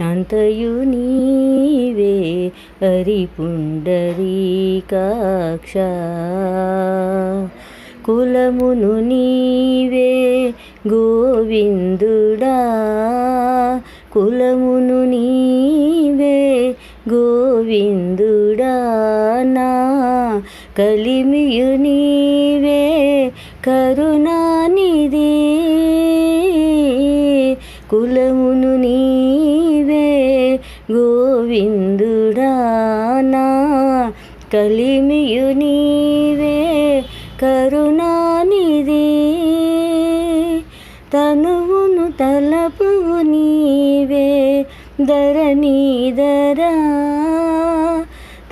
అంతయు నీవే హరి పుండరీకాక్ష కులమును నీవే గోవిందుడా. కులమును నీవే గోవిందుడా. నా కలిమియు నీవే కరుణానిది కులము గోవిందుడా నా కలిమియు నీవే కరుణానిధి. తనువును తలపు నీవే ధరణీధరా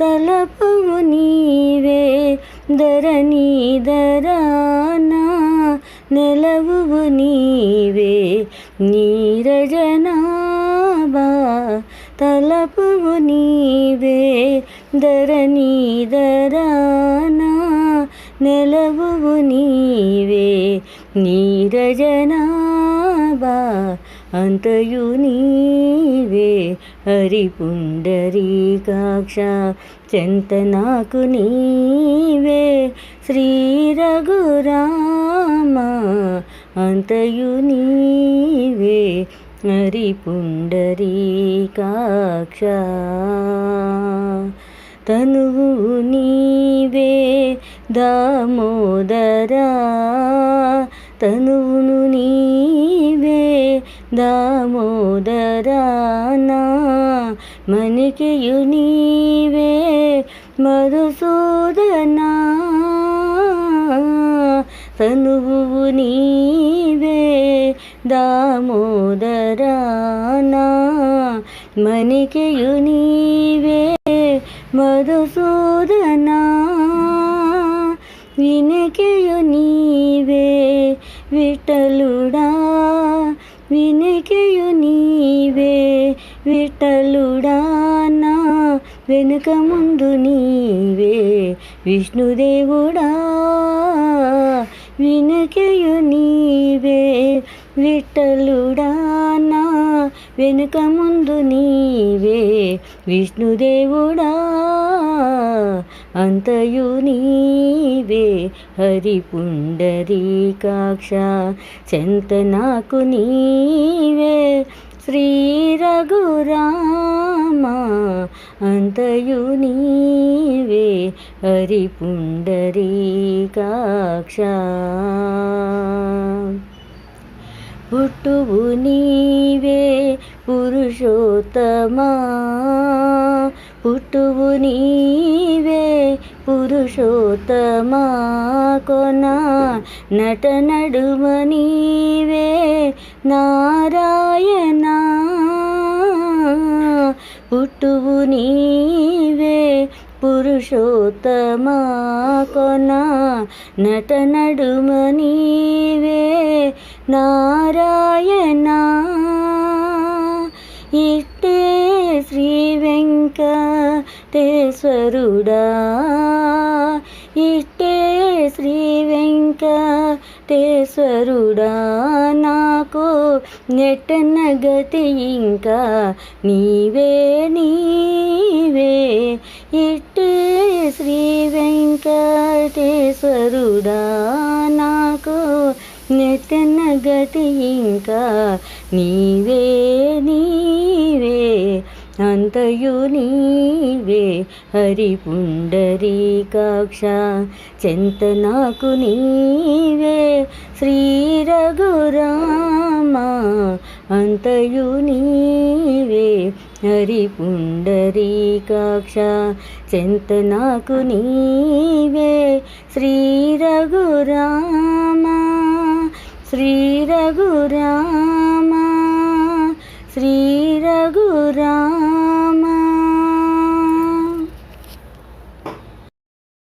తలపు నీవే ధరణీధరా నా. నెలవు నీవే నీరజనా తలపువు నీవే ధరణి ధరానా నెలవు నీవే. నీరజనాబా అంతయు నీవే. హరిపుండరీకాక్ష చెంతనాకు నీవే. శ్రీ రఘురామ అంతయు నీవే. హరిపుండరీకాక్ష తనువు నీవే దామోదరా. తనువును నీవే దామోదరానా నా నీవే మధుసూదనా. తనువు నీ దామోదరానా మణికయు నీవే మధుసూదనా వినకెయు నీవే విఠలుడా వినకెయు నీవే విఠలుడా నా వెనుక ముందు నీవే విష్ణుదేవుడా వినకయు నీవే విఠలుడానా వెనుక ముందు నీవే విష్ణుదేవుడా అంతయు నీవే హరి పుండరీకాక్ష చెంత నాకు నీవే శ్రీ రఘురామ అంతయు నీవే హరి పుండరీకాక్ష పుట్టువు నీవే పురుషోత్తమా పుట్టువు నీవే పురుషోత్తమా కొనా నట నడుమ నీవే నారాయణ పుట్టువు నీవే పురుషోత్తమా కొనా నట నడుమ నీవే నారాయణ. ఇట్టే శ్రీ వెంకటేశ్వరుడా. ఇట్టే శ్రీ వెంకటేశ్వరుడా. నాకు నెట్టన గతి ఇంకా నీవే నీవే. ఇట్టే శ్రీ వెంకటేశ్వరుడా. నాకు నెట్టన గతి ఇంకా నీవే నీవే అంతయు నీవే హరి పుండరీకాక్ష చెంత నాకు నీవే శ్రీ రఘురామ అంతయు నీవే హరి పుండరీకాక్ష చెంత నాకు నీవే శ్రీ రఘురామ శ్రీ రఘురామ శ్రీ